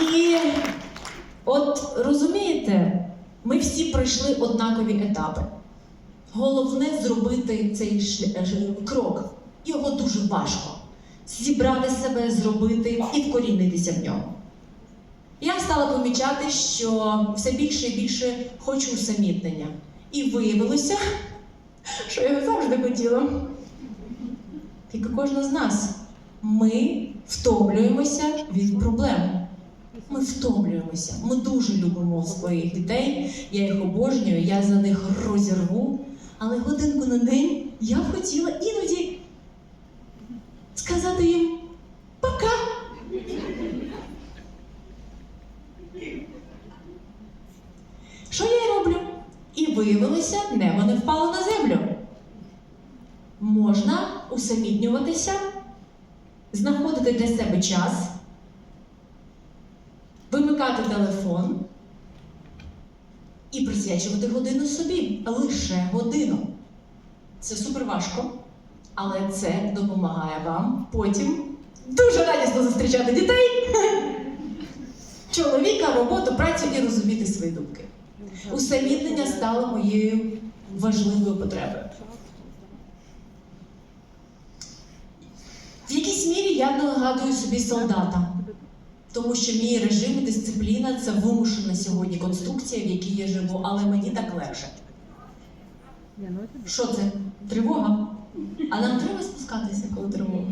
І от розумієте, ми всі пройшли однакові етапи. Головне зробити цей крок. Його дуже важко. Зібрати себе, зробити і вкорінитися в ньому. Я стала помічати, що все більше і більше хочу усамітнення. І виявилося, що я його завжди хотіла. Як і кожна з нас, ми втомлюємося від. Ми втомлюємося. Ми дуже любимо своїх дітей. Я їх обожнюю, я за них розірву. Але годинку на день я б хотіла іноді сказати їм пока. Що я й роблю? І виявилося, небо не впало на землю. Можна усамітнюватися, знаходити для себе час, вимикати телефон і присвячувати годину собі. Лише годину. Це супер важко, але це допомагає вам потім дуже радісно зустрічати дітей, чоловіка, роботу, працю і розуміти свої думки. Усамітнення стало моєю важливою потребою. В якійсь мірі я нагадую собі солдата, тому що мій режим і дисципліна це вимушена сьогодні конструкція, в якій я живу, але мені так легше. Що це? Тривога? А нам треба спускатися, коли тривога?